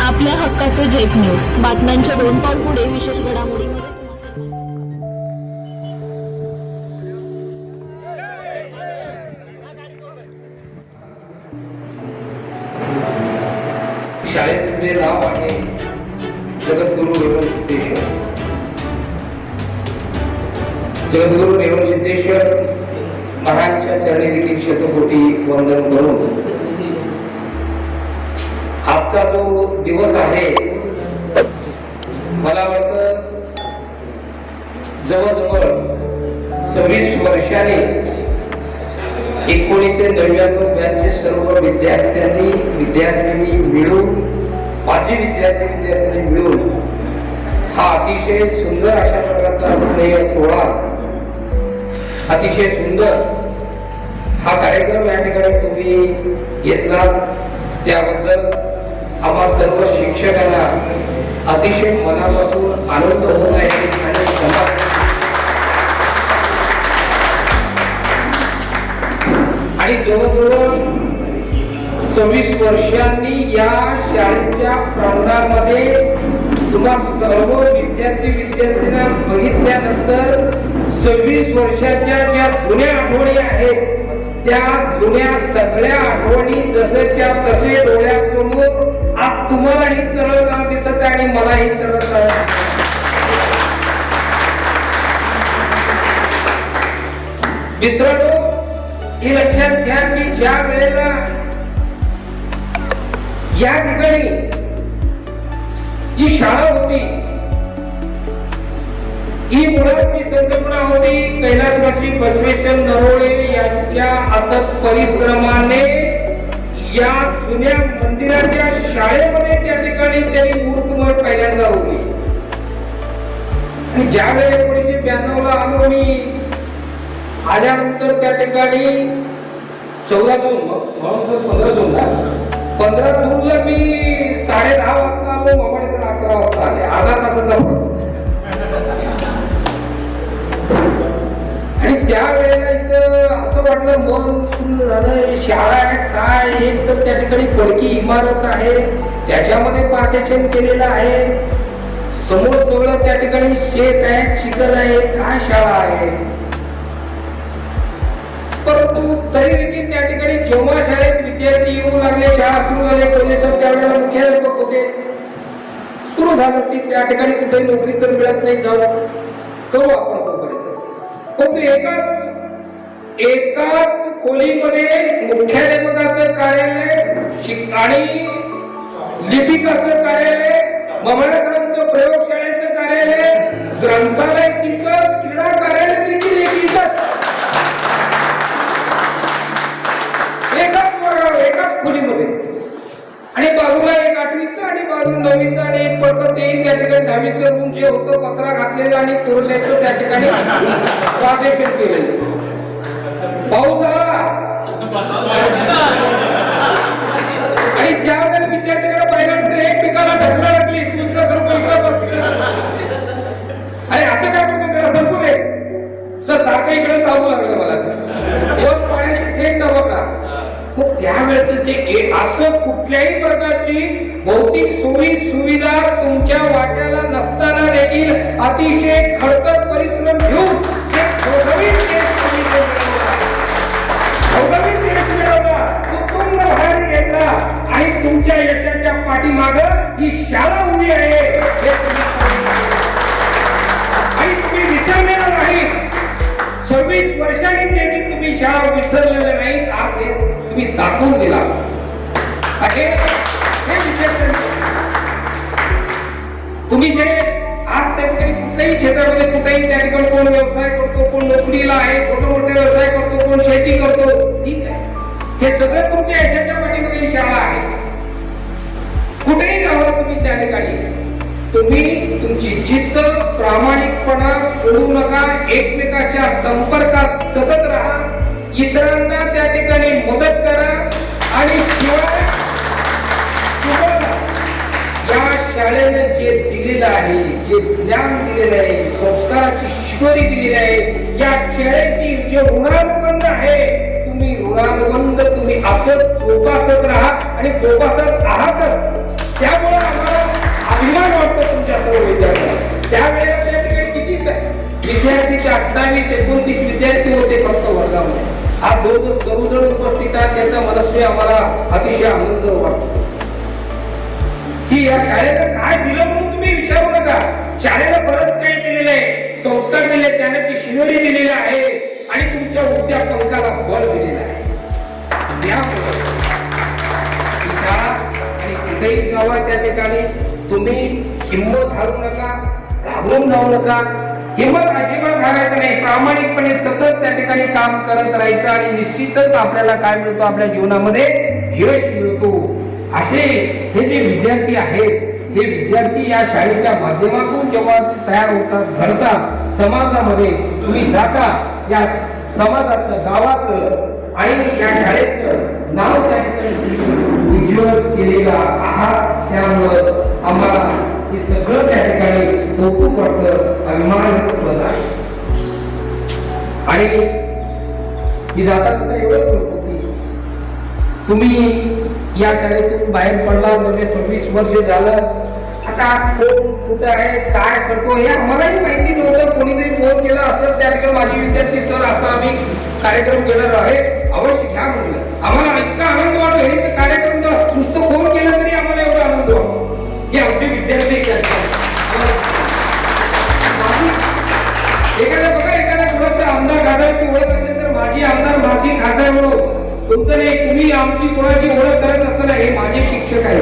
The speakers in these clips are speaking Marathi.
आपल्या हक्काचं झेप न्यूज. बातम्यांच्या दोन पाऊल पुढे विशेष घडामोडी शाळेचं जे नाव आहे जगद्गुरु रेवण सिद्धेश्वर जगद्गुरु रेवण सिद्धेश्वर महाराजच्या चरणी देखील शतकोटी वंदन करून आजचा जो दिवस आहे मला वाटतं जवळजवळ सव्वीस वर्षाने एकोणीसशे नव्याण्णव ब्याऐंशी सर्व विद्यार्थ्यांनी विद्यार्थ्यांनी मिळून माझे विद्यार्थी विद्यार्थ्यांनी मिळून हा अतिशय सुंदर अशा प्रकारचा स्नेह सोहळा अतिशय सुंदर हा कार्यक्रम या ठिकाणी तुम्ही घेतला त्याबद्दल आम्हा सर्व शिक्षकांना अतिशय मनापासून आनंद होत आहे आणि आणि जवळजवळ सव्वीस वर्षांनी या शाळेच्या प्रांगणामध्ये तुम्हा सर्व विद्यार्थी विद्यार्थ्यांना बघितल्यानंतर सव्वीस वर्षाच्या ज्या जुन्या आठवणी आहेत त्या जुन्या सगळ्या आठवणी जसंच्या तसे डोळ्यासमोर आज तुम्हालाही तरळताना दिसत आहे आणि मलाही तरळताना मित्रांनो हे लक्षात घ्या की ज्या वेळेला या ठिकाणी जी शाळा होती ही मुळाची संकल्पना होती कैलासवासी बसवेश्वर नरोळे यांच्या अथक परिश्रमाने या जुन्या मंदिराच्या शाळेमध्ये त्या ठिकाणी त्यांनी मूर्तमय पहिल्यांदा उभी. आणि ज्या वेळेला एकोणीसशे ब्याण्णव ला आलो मी आल्यानंतर त्या ठिकाणी चौदा जून म्हणून पंधरा जूनला पंधरा जूनला मी साडे दहा वाजता आलो मामाडीकडे अकरा वाजता आले. अर्धा तासाचा आणि त्या असं वाटलं मन सुंदर झालं शाळा आहे? काय एक तर त्या ठिकाणी पडकी इमारत आहे त्याच्यामध्ये पार्टेशन केलेलं आहे. समोर सगळं त्या ठिकाणी शेत आहे चिखल आहे काय शाळा आहे? परंतु तरी देखील त्या ठिकाणी जेव्हा शाळेत विद्यार्थी येऊ लागले शाळा सुरू झाले कोणी तर त्यावेळेला मुख्याध्यापक होते सुरू झालं ती त्या ठिकाणी कुठे नोकरी तर मिळत नाही जाऊ. करू आपण तोपर्यंत. परंतु एकाच एकाच खोलीमध्ये मुख्याध्यापकाचं कार्यालय आणि लिपिकाचं कार्यालय ममरासरांचं प्रयोगशाळेचं कार्यालय ग्रंथालय तिथंच क्रीडा कार्यालय देखील एकाच वर्गावर एकाच खोलीमध्ये. आणि बाजूला एक आठवीचं आणि बाजूला नववीचं आणि एक पडतं तेही त्या ठिकाणी दहावीचं रूम जे होतं पत्रा घातलेलं आणि कोरल्याचं त्या ठिकाणी केलेलं पाऊस आला. आणि त्यावेळेस विद्यार्थ्याकडे पाहिलं एकमेकाला ढकला लागली. तू इकडं सरको इकडं बस. अरे असं काय करतो? त्याला सरकू दे. सर सारखं इकडे चालू लागलं मला दोन पाण्याचे थेट नव्हता मग त्यावेळेच जे असं कुठल्याही प्रकारची भौतिक सोयी सुविधा तुमच्या वाट्याला नसताना देखील अतिशय खडतर परिश्रम घेऊन तुमच्या यशाच्या पाठीमाग ही शाळा उभी आहे. आणि तुम्ही विसरलेलं नाही. सव्वीस वर्षांनी त्यांनी तुम्ही शाळा विसरलेलं नाही आज हे तुम्ही दाखवून दिला. हे तुम्ही जे आज त्या ठिकाणी कुठल्याही क्षेत्रामध्ये कुठेही त्या ठिकाणी कोण व्यवसाय करतो कोण नोकरीला आहे छोटे मोठे व्यवसाय करतो कोण शेती करतो ठीक आहे. हे सगळं तुमच्या यशाच्या पाठीमध्ये शाळा आहे. कुठेही राहा तुम्ही त्या ठिकाणी. तुम्ही तुमची जिद्द प्रामाणिकपणा सोडू नका एकमेकाच्या संपर्कात सतत राहा इतरांना त्या ठिकाणी मदत करा आणि शिवाय या शाळेने जे दिलेलं आहे जे ज्ञान दिलेलं आहे संस्काराची शिकवणी दिलेली आहे या शाळेची जे ऋणानुबंध आहे तुम्ही ऋणानुबंध तुम्ही असं जोपासत राहा आणि जोपासत आहातच. त्यामुळे सर्व विद्यार्थ्यांना. त्यावेळेला त्या ठिकाणी किती विद्यार्थी ते अठ्ठावीस एकोणतीस विद्यार्थी होते फक्त वर्गामध्ये. आज जवळजवळ सर्वजण उपस्थित आहेत त्याचा मनस्वी आम्हाला अतिशय आनंद वाटतो. की या शाळेला काय दिलं म्हणून तुम्ही विचारू नका. शाळेला बरंच काही दिलेलं आहे. संस्कार दिले त्याने शिनोरी दिलेली आहे. आणि तुमच्या उद्या पंखाला बल दिलेलं आहे. आणि जावा त्या ठिकाणी. तुम्ही हिंमत हारू नका घाबरून जाऊ नका. हिंमत अजिबात हारायचं नाही. प्रामाणिकपणे सतत त्या ठिकाणी काम करत राहायचं आणि निश्चितच आपल्याला काय मिळतो? आपल्या जीवनामध्ये यश मिळतो. असे हे जे विद्यार्थी आहेत हे विद्यार्थी या शाळेच्या माध्यमातून जेव्हा तयार होतात घडतात समाजामध्ये तुम्ही जाता या समाजाचं गावाचं आणि या शाळेचं नाव त्या ठिकाणी उज्ज्वल केलेला आहात त्यामुळं आम्हाला हे सगळं त्या ठिकाणी कौतुक वाटतं अभिमानास्पद आहे. आणि मी जाता जाता एवढंच म्हणतो की तुम्ही या शाळेतून बाहेर पडला म्हणजे सव्वीस वर्ष झालं. आता कोण कुठं आहे काय करतो हे आम्हालाही माहिती नव्हतं. कोणीतरी फोन केला असेल त्या ठिकाणी माझे विद्यार्थी सर असा आम्ही कार्यक्रम केलेला आहे अवश्य घ्या म्हणलं. आम्हाला इतका आनंद वाटतो हे कार्यक्रम नुसतं फोन केला तरी आम्हाला एवढा आनंद की आमचे विद्यार्थी एखाद्या बघा एखाद्या कुणाचा आमदार खासदारची ओळख असेल तर माझी आमदार माझी खासदार म्हणून. तुमचं नाही तुम्ही आमची कोणाची ओळख करत असताना हे माझे शिक्षक आहे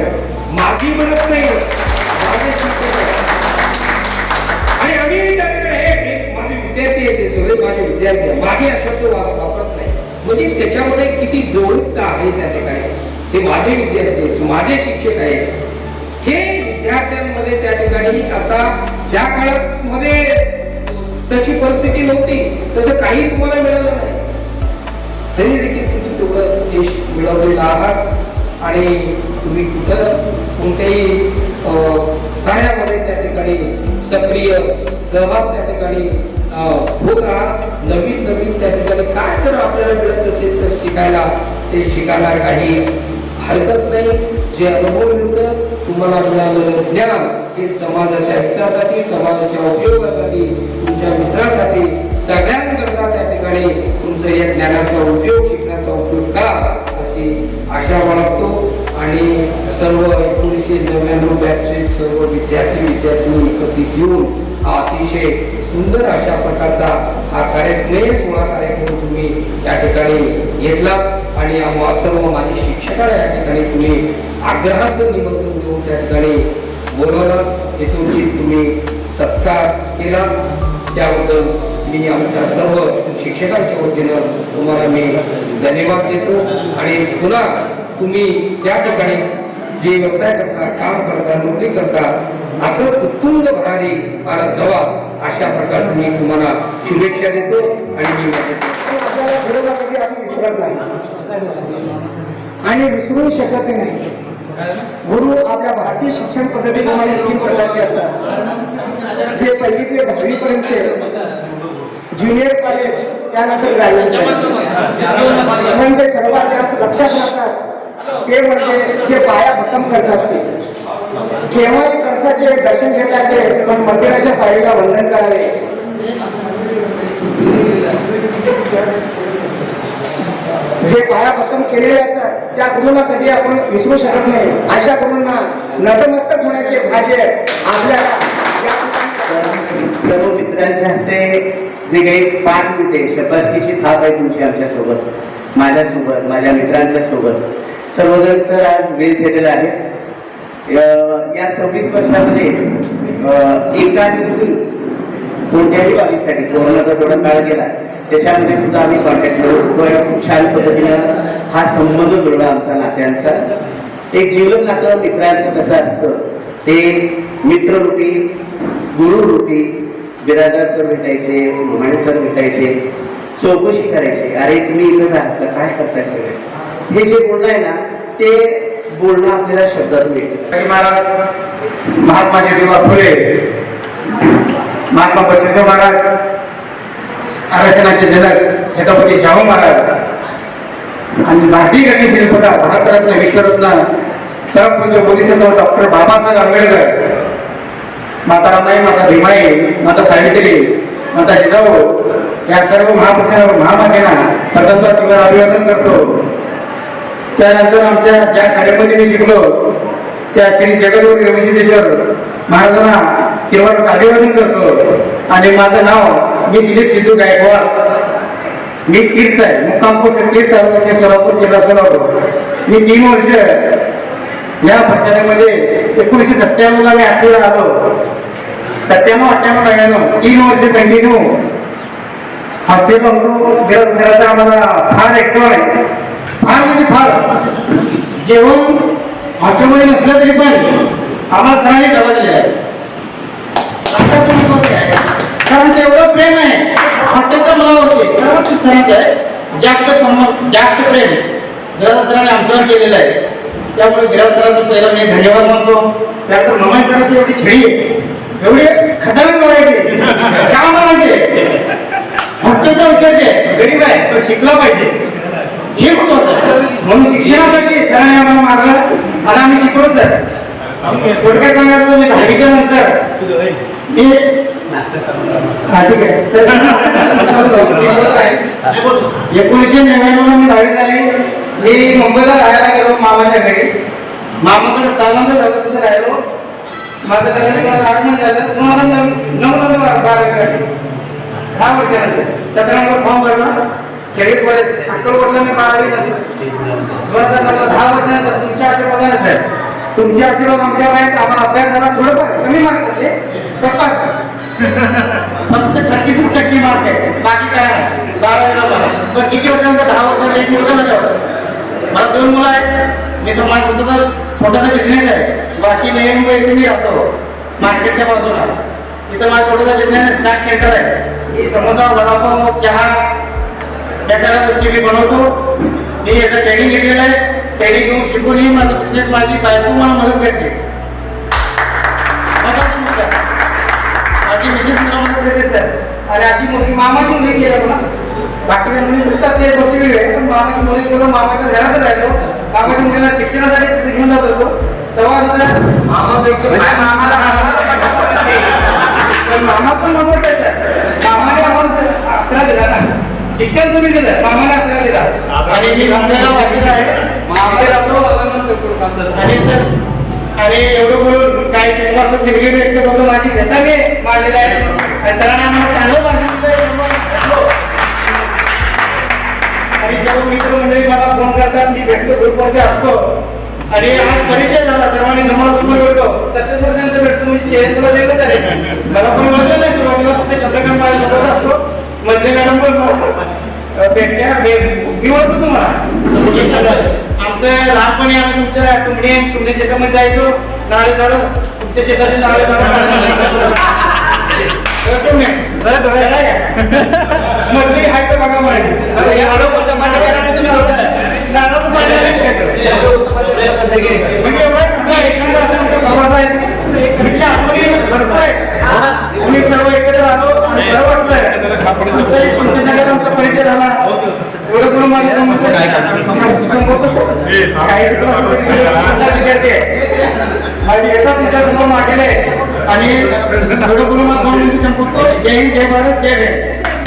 माझी म्हणत नाही माझे शिक्षक आहे आणि आम्ही हे माझे विद्यार्थी आहेत ते सगळे माझे विद्यार्थी आहेत. माझे अशब्द वापरत नाही. म्हणजे त्याच्यामध्ये किती जवळीकता आहे त्या ठिकाणी. हे माझे विद्यार्थी आहेत माझे शिक्षक आहेत. हे विद्यार्थ्यांमध्ये त्या ठिकाणी आता त्या काळात मध्ये तशी परिस्थिती नव्हती तसं काही तुम्हाला मिळालं नाही. तरी देखील तुम्ही तेवढं यश मिळवलेलं आहात आणि तुम्ही कुठं कोणत्याही अं, कार्यामध्ये त्या ठिकाणी सक्रिय सहभाग त्या ठिकाणी होत राहा. नवीन नवीन त्या ठिकाणी काय जर आपल्याला मिळत असेल तर शिकायला ते शिकायला काही हरकत नाही. जे अनुभव मिळतं तुम्हाला मिळालेलं ज्ञान. हे समाजाच्या हितासाठी समाजाच्या उपयोगासाठी तुमच्या मित्रासाठी सगळ्यांकरता त्या ठिकाणी तुमचं या ज्ञानाचा उपयोग शिकण्याचा उपयोग करा अशी आशा बाळगतो. आणि सर्व एकोणीसशे नव्याण्णव बॅचचे सर्व विद्यार्थी विद्यार्थी एकत्रित येऊन हा अतिशय सुंदर अशा प्रकारचा हा कार्य स्नेह सोहळा कार्यक्रम तुम्ही या ठिकाणी घेतला. आणि आम्हा सर्व माझे शिक्षकाला या ठिकाणी तुम्ही आग्रहाचं निमंत्रण देऊन त्या ठिकाणी बोलवलं. हे तुमची तुम्ही सत्कार केला. त्याबद्दल मी आमच्या सर्व शिक्षकांच्या वतीनं तुम्हाला मी धन्यवाद देतो. आणि पुन्हा तुम्ही ज्या ठिकाणी जे व्यवसाय करता काम करता नोकरी करता असं उत्तुंग भरारी मला जावा अशा प्रकारचं मी तुम्हाला शुभेच्छा देतो आणि मी आपल्याला गुरुला कधी आम्ही विसरत नाही आणि विसरू शकत नाही. गुरु आपल्या भारतीय शिक्षण पद्धतीप्रमाणे तीन प्रकारचे असतात. जे पहिली ते दहावी ज्युनियर कॉलेज त्यानंतर ग्रॅज्युएट पण सर्वात जास्त लक्षात राहतात ते म्हणजे जे पाया भक्कम करतात ते. केव्हाही कळसाचे दर्शन घेतात ते पण मंदिराच्या पायरीला वंदन करावे. जे पाया भक्कम केलेले असतात त्या गुरुला कधी आपण विसरू शकत नाही. अशा गुरुंना नतमस्तक होण्याचे भाग्य आपल्याला सर्व मित्रांच्या हस्ते जे काही पाठ मिळते शबासकीची थाप आहे तुमची आमच्यासोबत माझ्यासोबत माझ्या मित्रांच्या सोबत. सर्वजण सर आज वेळ झालेला आहेत अं, या सव्वीस वर्षामध्ये अं, एका दिवशी कोणत्याही बाबीसाठी कोरोनाचा थोडा काळ गेला त्याच्यामध्ये सुद्धा आम्ही कॉन्टॅक्ट करू. खूप छान पद्धतीनं हा संबंध जोडला आमचा नात्यांचा. एक जीवन नातं मित्रांचं कसं असतं ते मित्ररूपी गुरुरूपी बिरादार सर भेटायचे घुमाणे सर भेटायचे चौकशी करायची. अरे तुम्ही इथंच आहात का काय करताय सगळे? हे जे बोलणं आहे ना ते बोलणं आपल्याला शब्दात मिळते महाराज. महात्मा ज्योतिबा फुले. महात्मा बसवेश्वर महाराज आरक्षणाचे जनक छत्रपती शाहू महाराज आणि भारतीय गणेश शिल्पकार भारतरत्न विश्वरत्न सरपंच बोधिसत्व डॉक्टर बाबासाहेब आंबेडकर. माता रामाई माता भीमाई माता सावित्री माता जिजाऊ या सर्व महापुरुषांवर महामातेना प्रथमतः तुम्हाला अभिवादन करतो. त्यानंतर आमच्या ज्या कार्यपद्धतीने शिकलो त्या श्री जगदगुरु रविसिद्धेश्वर महाराजांना केवळ अभिवादन करतो. आणि माझं नाव मी दिलीप सिद्धू गायकवाड. मी तीर्थ आहे. मुक्कामपूर तीर्थ तालुक्याचे म्हणजे सोलापूर जिल्हा सोलापूर. मी तीन वर्ष या शाळेमध्ये एकोणीसशे सत्त्याण्णवला मी आठवीला आलो सत्त्याण्णव अठ्ठ्याण्णव नव्याण्णव तीन वर्ष कंटिन्यू हफ्ते बघतो घराचा आम्हाला फार ऍक्टिव्ह आहे. फार म्हणजे फार. जेवण हॉटेलमध्ये नसलं तरी पण आम्हाला सरांनी डबा दिलेला आहे आता तुम्ही बघताय आहे. सरांचं एवढं प्रेम आहे. हॉस्टेलचं मला होते सरांचं आहे. जास्त कम- जास्त प्रेम. सरांनी आमच्यावर केलेलं आहे. त्यामुळे गिराज सरांचं पहिला मी धन्यवाद मानतो. त्यानंतर ममाई सरांची एवढी छेडी आहे. एवढी खतरनाक बोलायची का म्हणायचे हॉस्टेलचा विद्यार्थी गरीब आहे तो शिकला पाहिजे. हे महत्वाचं आहे. म्हणून शिक्षणासाठी सरांनी आम्हाला मारलं आणि आम्ही शिकलो सर. थोडक्यात सांगायचं म्हणजे दहावीच्या नंतर? मी? हा, ठीक आहे. एकोणीसशे नव्याण्णवला मी दहावी झाली मी मुंबईला राहायला गेलो मामाच्या घरी. मामाकडे स्थानांतर झालं तिथे राहिलो. माझं लग्न मला आठ महिने झालं. तुम्हाला नऊ नंबर बारावी काढली दहा वर्षानंतर. सतरा नंबर फॉर्म भरला. खेळीत कॉलेज अक्कलकोटला मी बारावी नंतर दोन हजार नऊला दहा वर्षानंतर तुमच्या आशीर्वादाने साहेब तुमचे आशीर्वाद आमच्यावर आहेत आम्हाला अभ्यासाला थोडंफार कमी मार्क पडले तर फक्त छत्तीस टक्के मार्क आहे. बाकी काय नाही. बारावीला बघा पण किती वर्षांचा दहा वर्षांचा एक मुलगा झाला होता मला दोन मुलं आहेत. मी समाज स्वतःचा छोटासा बिझनेस आहे. वाशी नवी मुंबई मी राहतो. मार्केटच्या बाजूला. तिथं माझा छोटासा बिझनेस स्नॅक सेंटर आहे. मी समोसा वडापाव चहा या सगळ्या गोष्टी मी बनवतो. मी याचं ट्रेनिंग घेतलेलं आहे. ट्रेनिंग घेऊन शिकूनही माझा बिझनेस माझी बायको मला मदत करते माझी मिसेस मला मदत करते सर आणि अशी मुलगी मामाची मुलगी केलं मला बाकीच्या मुली फक्त ते गोष्टी वेगळ्या आहेत, पण मामाची मुलगी करून मामाच्या घरातच राहिलो मामाच्या मुलीला शिक्षणासाठी तिथे घेऊन जात होतो तेव्हा आमचा मामापेक्षा मामाला पण मामा पण मदत आहे सर मामाने आम्हाला अक्षरा दिला ना शिक्षण तुम्ही दिलं अक्षरा दिला. आणि मी आहे. मामाला आपलं आणि सर आणि एवढं बोलून काही तुम्हाला दिलगिरी व्यक्त करतो माझी घेता मी मांडलेला आहे आणि सरांनी आम्हाला चांगलं. आणि सर्व मित्रमंडळी मला फोन करतात मी भेटतो ग्रुपवरती असतो. आणि आज परिचय झाला सर्वांनी समोर समोर भेटतो. सत्तीस वर्षांचा भेटतो मी चेहरे तुला वेगळं झाले मला पण ओळखलं नाही सुरुवातीला फक्त चंद्रकांत असतो. मधले मॅडम पण भेटल्या मी ओळखतो तुम्हाला. आमचं लहानपणी आम्ही तुमच्या तुमने तुमच्या शेतामध्ये जायचो. नाळे झाडं तुमच्या शेताचे नाळे झाडं. मधली हाय तर बघा म्हणायची माझ्या घराने तुम्ही सर्व एकत्र आलो आणि बरं तुमच्या सगळ्यात आमचा परिचय झाला एवढं करून आणि येतात तुमच्यासमोर मागेले आणि एवढं करून माझं दोन मिनिटं संपवतो जय हिंद जय भारत जय हिंद